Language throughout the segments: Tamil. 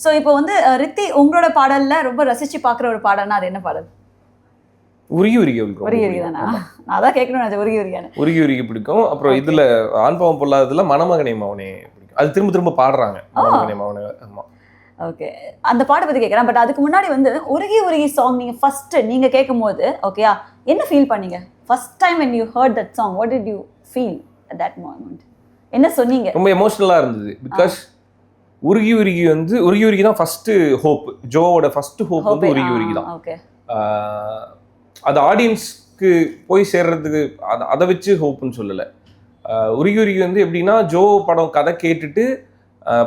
ஸோ இப்போ வந்து ரித்தி உங்களோட பாடல்ல ரொம்ப ரசிச்சு பார்க்குற ஒரு பாடல்னா அது என்ன பாடல்? உருகி உருகி உருகி உருகி. தானா நான் அதான் கேட்கணும் உருகி உருகியானு உருகி உருகி பிடிக்கும். அப்புறம். இதுல ஆண்பாவம் பொல்லாததுல மணமகனை மவனே பிடிக்கும். அது திரும்ப திரும்ப பாடுறாங்க. மணமகனை மவனே ஆமா. ஓகே அந்த பாட்டை பத்தி கேட்குறேன் பட் அதுக்கு முன்னாடி வந்து உருகி உருகி சாங் நீங்க ஃபர்ஸ்ட் நீங்க கேட்கும்போது ஓகேயா என்ன ஃபீல் பண்ணீங்க? First time when you heard that song what did you feel at that moment? என்ன சொன்னீங்க? ரொம்ப எமோஷனலா இருந்தது. பிகாஸ் உருகி உருகி வந்து உருகி உருகி தான் ஃபர்ஸ்ட் ஹோப் ஜோவோட ஃபர்ஸ்ட் ஹோப் வந்து உருகி உருகி தான். அது ஆடியன்ஸ்க்கு போய் சேர்றதுக்கு அதை அதை வச்சு ஹோப்னு சொல்லலை. உருகி உருகி வந்து எப்படின்னா ஜோ படம் கதை கேட்டுட்டு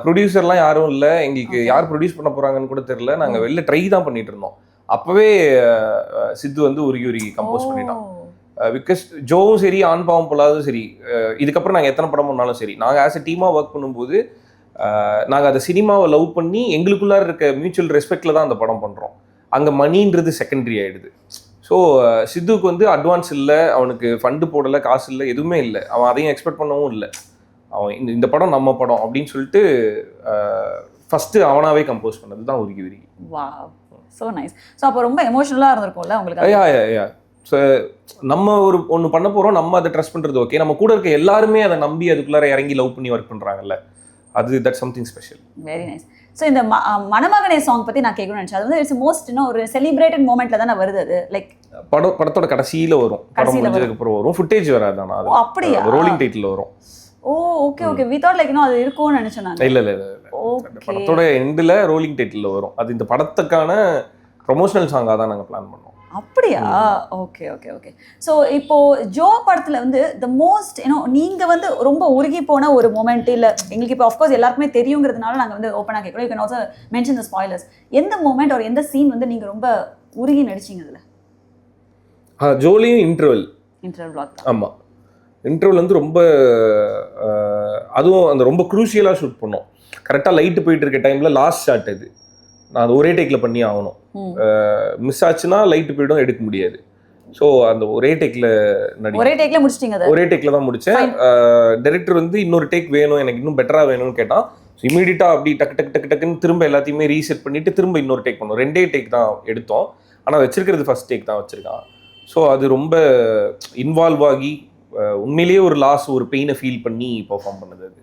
ப்ரொடியூசர்லாம் யாரும் இல்லை. எங்களுக்கு. யார் ப்ரொடியூஸ் பண்ண போறாங்கன்னு கூட தெரியல. நாங்கள் வெளில ட்ரை தான் பண்ணிட்டு இருந்தோம். அப்போவே சித்து வந்து உருகி உருகி கம்போஸ் பண்ணிட்டான். பிகாஸ் ஜோவும் சரி ஆண் பாவம் பொல்லாதும் சரி. இதுக்கப்புறம் நாங்கள் எத்தனை படம் பண்ணாலும் சரி. நாங்கள் ஆஸ் எ டீமாக ஒர்க் பண்ணும்போது நாங்கள் அந்த சினிமாவை லவ் பண்ணி எங்களுக்குள்ளார இருக்க மியூச்சுவல் ரெஸ்பெக்டில் தான் அந்த படம் பண்ணுறோம் அங்கே மணின்றது செகண்டரி ஆயிடுது. ஸோ சித்துவுக்கு வந்து அட்வான்ஸ் இல்லை அவனுக்கு ஃபண்டு போடலை காசு இல்லை எதுவுமே இல்லை. அவன் அதையும் எக்ஸ்பெக்ட் பண்ணவும் இல்லை. அவன் இந்த இந்த படம் நம்ம படம் அப்படின்னு சொல்லிட்டு ஃபஸ்ட்டு அவனாவே கம்போஸ் பண்ணது தான் உருகி உருகி. வா ஸோ நைஸ் ஸோ அப்போ ரொம்ப எமோஷனலாக இருந்திருக்கும்ல உங்களுக்கு யா யா யா ஸோ நம்ம ஒரு ஒன்று பண்ண போகிறோம் நம்ம அதை ட்ரஸ்ட் பண்ணுறது ஓகே நம்ம கூட இருக்க எல்லாருமே அதை நம்பி அதுக்குள்ளார இறங்கி லவ் பண்ணி ஒர்க் பண்ணுறாங்கல்ல அது that something special very nice so இந்த மணமகனே சாங் பத்தி நான் கேட்கணும்னு நினைச்சேன். அது வந்து இட்ஸ் மோஸ்ட் இன்னும் ஒரு செலிப்ரேட்டட் மூமெண்ட்ல தானே வருது அது? லைக் படம் படத்தோட கடைசியில் வரும். படம் முடிஞ்சதுக்கு அப்புறம் வரும். ஃபுட்டேஜ் வராது ஆனால் ஓ அப்படியா? அது ரோலிங் டைட்டில் வரும். Oh okay okay without like இன்னும் அது இருக்கும்னு நினைச்சேன் நான். இல்லை இல்லை இல்லை படத்தோட எண்டில் ரோலிங் டைட்டில் வரும். அது இந்த படத்துக்கான ப்ரொமோஷனல் சாங்காக தான் நாங்கள் பிளான் பண்ணோம். அப்படியா? Okay okay okay. ஸோ இப்போ ஜோ படத்துல வந்து த மோஸ்ட் ஏன்னோ நீங்க வந்து ரொம்ப உருகி போன ஒரு மூமெண்ட் இல்ல எங்களுக்கு இப்போ ஆஃப்கோர்ஸ் எல்லாருக்குமே தெரியுங்கிறதுனால நாங்க வந்து ஓப்பனாக கேட்குறோம் you can also mention the spoilers எந்த மூமெண்ட் ஒரு எந்த சீன் வந்து நீங்க ரொம்ப உருகி நடிச்சீங்க அதுல? ஜோலியும் இன்டர்வல் இன்டர்வல் பிளாக் ஆமாம் இன்டர்வல் வந்து ரொம்ப அதுவும் அந்த ரொம்ப குரூஷியலாக ஷூட் பண்ணோம். கரெக்டாக லைட்டு போயிட்டு இருக்க டைமில் லாஸ்ட் ஷாட் இது. நான் அது ஒரே டேக்கில் பண்ணி ஆகணும். மிஸ் ஆச்சுன்னா லைட்டு போயிடும் எடுக்க முடியாது. ஸோ அந்த ஒரே டேக்கில் நடி ஒரே டேக்ல முடிச்சிட்டீங்க ஒரே டேக்கில் தான் Fine. டைரக்டர் வந்து இன்னொரு டேக் வேணும் எனக்கு இன்னும் பெட்டராக வேணும்னு கேட்டான். ஸோ இமீடியட்டாக அப்படி டக்கு டக்கு டக்கு டக்குன்னு திரும்ப எல்லாத்தையுமே ரீசெட் பண்ணிட்டு திரும்ப இன்னொரு டேக் பண்ணோம். ரெண்டே டேக் தான் எடுத்தோம். ஆனால் வச்சிருக்கிறது ஃபர்ஸ்ட் டேக் தான் வச்சிருக்கான். ஸோ அது ரொம்ப இன்வால்வ் ஆகி உண்மையிலேயே ஒரு லாஸ் ஒரு பெயினை ஃபீல் பண்ணி பெர்ஃபார்ம் பண்ணது அது.